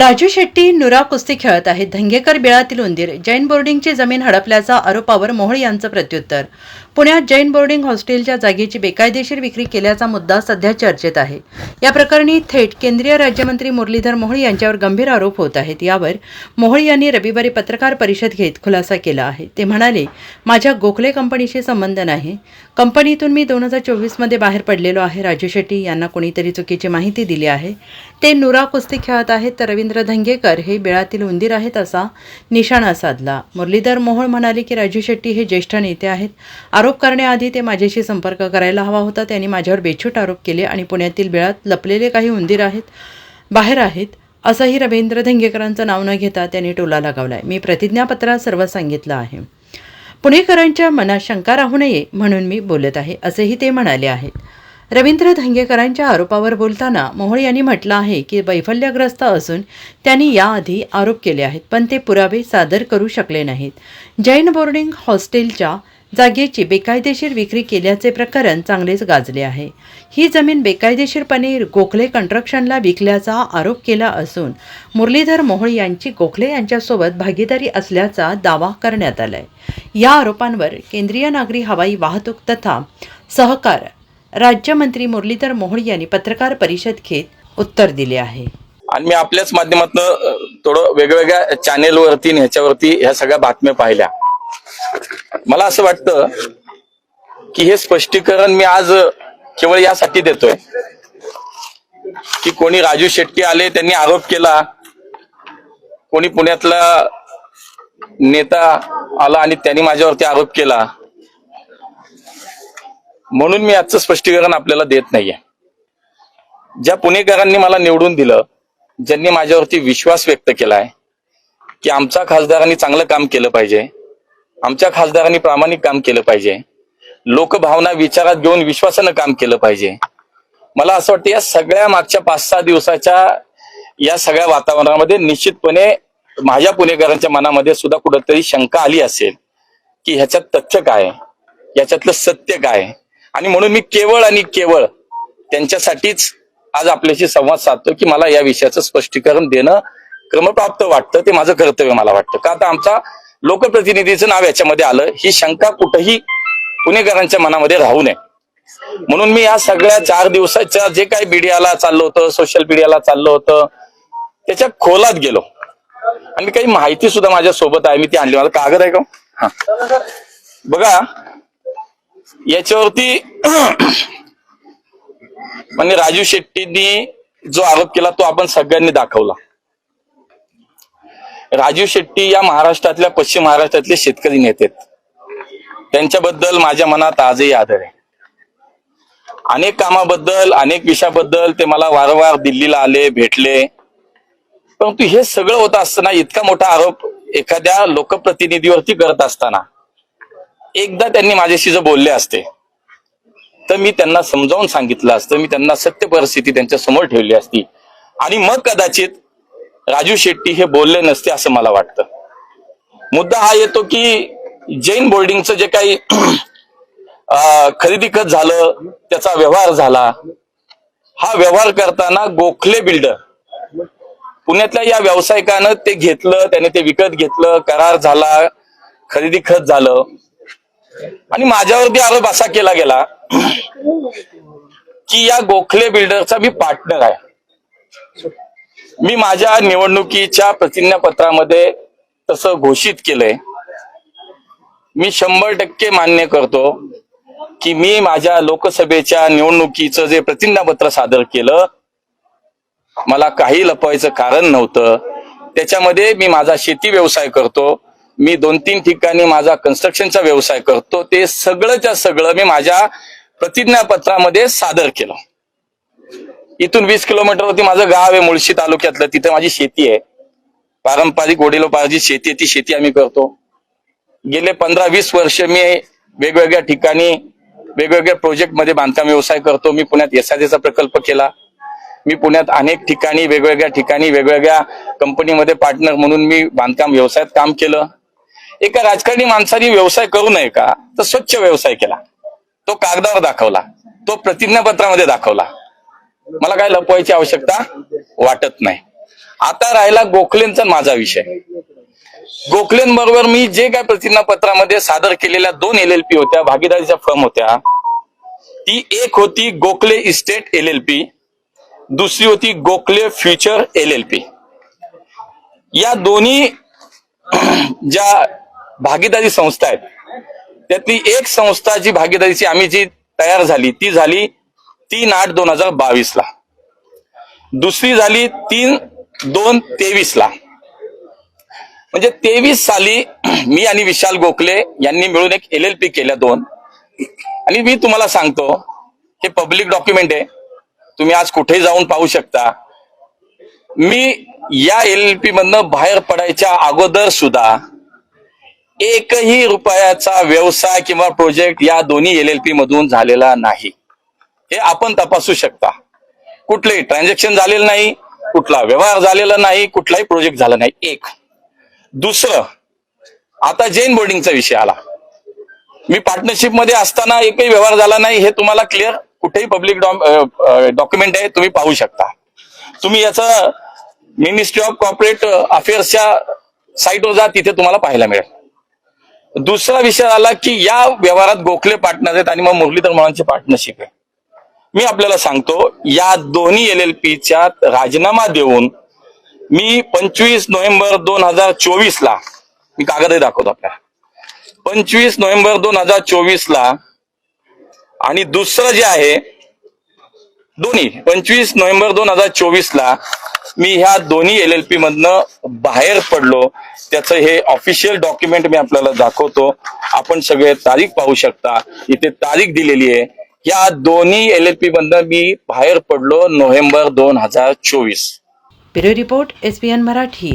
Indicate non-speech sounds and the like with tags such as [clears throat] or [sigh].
राजू शेट्टी नुरा कुस्ती खेळत आहेत. धंगेकर बिळातील उंदीर जैन बोर्डिंगची जमीन हडपल्याचा आरोपावर मोहोळ यांचं प्रत्युत्तर. पुण्यात जैन बोर्डिंग हॉस्टेलच्या जागेची बेकायदेशीर विक्री केल्याचा मुद्दा सध्या चर्चेत आहे. या प्रकरणी थेट केंद्रीय राज्यमंत्री मुरलीधर मोहोळ यांच्यावर गंभीर आरोप होत आहेत. यावर मोहोळ यांनी रविवारी पत्रकार परिषद घेत खुलासा केला आहे. ते म्हणाले माझ्या गोखले कंपनीशी संबंध नाही. कंपनीतून मी दोन हजार चोवीसमध्ये बाहेर पडलेलो आहे. राजू शेट्टी यांना कोणीतरी चुकीची माहिती दिली आहे. ते नुरा कुस्ती खेळत आहेत तर रवींद्र धंगेकर हे बिळातील उंदीर आहेत असा निशाणा साधला. मुरलीधर मोहोळ म्हणाले की राजू शेट्टी हे ज्येष्ठ नेते आहेत. आरोप करण्याआधी ते माझ्याशी संपर्क करायला हवा होता. त्यांनी माझ्यावर बेछूट आरोप केले आणि पुण्यातील बिळात लपलेले काही उंदीर आहेत बाहेर आहेत असंही रवींद्र धंगेकरांचं नाव न घेता त्यांनी टोला लगावलाय. मी प्रतिज्ञापत्रात सर्व सांगितलं आहे. पुणेकरांच्या मनात शंका राहू नये म्हणून मी बोलत आहे असेही ते म्हणाले आहेत रवींद्र धंगेकरांच्या आरोपावर बोलताना मोहोळ यांनी म्हटलं आहे की वैफल्यग्रस्त असून त्यांनी याआधी आरोप केले आहेत पण ते पुरावे सादर करू शकले नाहीत. जैन बोर्डिंग हॉस्टेलच्या जागेची बेकायदेशीर विक्री केल्याचे प्रकरण चांगलेच गाजले आहे. ही जमीन बेकायदेशीरपणे गोखले कन्स्ट्रक्शनला विकल्याचा आरोप केला असून मुरलीधर मोहोळ यांची गोखले यांच्यासोबत भागीदारी असल्याचा दावा करण्यात आलाय. या आरोपांवर केंद्रीय नागरी हवाई वाहतूक तथा सहकार राज्यमंत्री मुरलीधर मोहोळ यांनी पत्रकार परिषद घेत उत्तर दिले आहे. आणि मी आपल्याच माध्यमातून थोडं वेगवेगळ्या चॅनेलवरती ह्याच्यावरती ह्या सगळ्या बातम्या पाहिल्या. मला असं वाटतं की हे स्पष्टीकरण मी आज केवळ यासाठी देतोय. की कोणी राजू शेट्टी आले त्यांनी आरोप केला. कोणी पुण्यातला नेता आला आणि त्यांनी माझ्यावरती आरोप केला. म्हणून मी आजचं स्पष्टीकरण आपल्याला देत नाहीये. ज्या पुणेकरांनी मला निवडून दिलं ज्यांनी माझ्यावरती विश्वास व्यक्त केलाय की आमच्या खासदारांनी चांगलं काम केलं पाहिजे आमच्या खासदारांनी प्रामाणिक काम केलं पाहिजे. लोकभावना विचारात घेऊन विश्वासानं काम केलं पाहिजे. मला असं वाटतं या सगळ्या मागच्या पाच सहा दिवसाच्या या सगळ्या वातावरणामध्ये निश्चितपणे माझ्या पुणेकरांच्या मनामध्ये सुद्धा कुठंतरी शंका आली असेल की ह्याच्यात तथ्य काय? याच्यातलं सत्य काय? आणि म्हणून मी केवळ आणि केवळ त्यांच्यासाठीच आज आपल्याशी संवाद साधतो की मला या विषयाचं स्पष्टीकरण देणं क्रमप्राप्त वाटतं ते माझं कर्तव्य मला वाटतं. का आता आमचा लोकप्रतिनिधीचं नाव याच्यामध्ये आलं. ही शंका कुठंही पुणेकरांच्या मनामध्ये राहू नये. म्हणून मी या सगळ्या चार दिवसाच्या जे काही मीडियाला चाललं होतं सोशल मीडियाला चाललं होतं त्याच्या खोलात गेलो. आणि काही माहिती सुद्धा माझ्या सोबत आहे मी ती आणली. मला कागद आहे का हो? बघा याच्यावरती [clears throat] म्हणजे राजू शेट्टींनी जो आरोप केला तो आपण सगळ्यांनी दाखवला. राजू शेट्टी या महाराष्ट्रातल्या पश्चिम महाराष्ट्रातले शेतकरी नेते त्यांच्याबद्दल माझ्या मनात आजही आदर आहे. अनेक कामाबद्दल अनेक विषयाबद्दल ते मला वारंवार दिल्लीला आले भेटले. परंतु हे सगळं होत असताना इतका मोठा आरोप एखाद्या लोकप्रतिनिधीवरती करत असताना एकदा त्यांनी माझ्याशी जर बोलले असते तर मी त्यांना समजावून सांगितलं असतं. मी त्यांना सत्य परिस्थिती त्यांच्यासमोर ठेवली असती. आणि मग कदाचित राजू शेट्टी हे बोलले नसते असं मला वाटतं. मुद्दा हा येतो की जैन बोर्डिंगचं जे काही खरेदी खत झालं त्याचा व्यवहार झाला हा व्यवहार करताना गोखले बिल्डर पुण्यातल्या या व्यावसायिकानं ते घेतलं त्याने ते विकत घेतलं करार झाला खरेदी खत झालं. आणि माझ्यावरती आरोप असा केला गेला की या गोखले बिल्डरचा मी पार्टनर आहे. मी माझ्या निवडणुकीच्या प्रतिज्ञापत्रामध्ये तसं घोषित केलंय. मी शंभर टक्के मान्य करतो की मी माझ्या लोकसभेच्या निवडणुकीचं जे प्रतिज्ञापत्र सादर केलं मला काही लपवायचं कारण नव्हतं. त्याच्यामध्ये मी माझा शेती व्यवसाय करतो मी दोन तीन ठिकाणी माझा कन्स्ट्रक्शनचा व्यवसाय करतो ते सगळंच्या सगळं मी माझ्या प्रतिज्ञापत्रामध्ये सादर केलं. इथून वीस किलोमीटरवरती माझं गाव आहे मुळशी तालुक्यातलं. तिथे माझी शेती आहे. पारंपरिक वडिलोपार्जित शेती आहे. ती शेती आम्ही करतो. गेले पंधरा वीस वर्ष मी वेगवेगळ्या ठिकाणी वेगवेगळ्या प्रोजेक्टमध्ये बांधकाम व्यवसाय करतो. मी पुण्यात एसआयचा प्रकल्प केला. मी पुण्यात अनेक ठिकाणी वेगवेगळ्या ठिकाणी वेगवेगळ्या कंपनीमध्ये पार्टनर म्हणून मी बांधकाम व्यवसायात काम केलं. एका राजकारणी माणसाने व्यवसाय करू नये का? तर स्वच्छ व्यवसाय केला. तो कागदावर दाखवला. तो प्रतिज्ञापत्रामध्ये दाखवला. मला काय लपवायची आवश्यकता वाटत नाही. आता राहिला गोखलेंचा माझा विषय. गोखलेंबरोबर मी जे काय प्रतिज्ञापत्रामध्ये सादर केलेल्या दोन एल एल पी होत्या भागीदारीच्या फर्म होत्या. ती एक होती Gokhale estate L L P दुसरी होती Gokhale future L L P या दोन्ही [clears throat] ज्या भागीदारी संस्था आहेत त्यातली एक संस्था जी भागीदारीची आम्ही जी तयार झाली ती झाली तीन आठ दोन हजार बावीस ला दुसरी झाली तीन दोन तेवीस ला म्हणजे तेवीस साली [clears throat] मी आणि विशाल गोखले यांनी मिळून एक एल एल पी केल्या दोन. आणि मी तुम्हाला सांगतो हे पब्लिक डॉक्युमेंट आहे. तुम्ही आज कुठेही जाऊन पाहू शकता. मी या एल एल पी मधनं बाहेर पडायच्या अगोदर सुद्धा एकही रुपयाचा व्यवसाय किंवा प्रोजेक्ट या दोन्ही एल एल पी मधून झालेला नाही. हे आपण तपासू शकता. कुठलंही ट्रान्झॅक्शन झालेलं नाही कुठला व्यवहार झालेला नाही कुठलाही प्रोजेक्ट झाला नाही. एक. दुसरं आता जैन बोर्डिंगचा विषय आला. मी पार्टनरशिपमध्ये असताना एकही व्यवहार झाला नाही हे तुम्हाला क्लिअर कुठेही पब्लिक डॉक्युमेंट आहे तुम्ही पाहू शकता. तुम्ही याचा मिनिस्ट्री ऑफ कॉर्पोरेट अफेअर्सच्या साईटवर जा तिथे तुम्हाला पाहायला मिळेल. दुसरा विषय आला की या व्यवहारात गोखले पार्टनर आहेत आणि मग मुरलीधर मोहनची पार्टनरशिप आहे. मी आपल्याला सांगतो या दोन्ही एल एल पीच्या राजीनामा देऊन मी पंचवीस नोव्हेंबर दोन हजार चोवीस ला मी कागदही दाखवतो आपल्याला. पंचवीस नोव्हेंबर दोन हजार चोवीस ला आणि दुसरं जे आहे दोन्ही पंचवीस नोव्हेंबर दोन हजार चोवीस ला मी ह्या दोन्ही एल एल पी मधनं बाहेर पडलो. त्याचं हे ऑफिशियल डॉक्युमेंट मी आपल्याला दाखवतो. आपण सगळे तारीख पाहू शकता. इथे तारीख दिलेली आहे. या दोन्ही एल एल पी मधनं मी बाहेर पडलो नोव्हेंबर दोन हजार चोवीस. Bureau report S Marathi.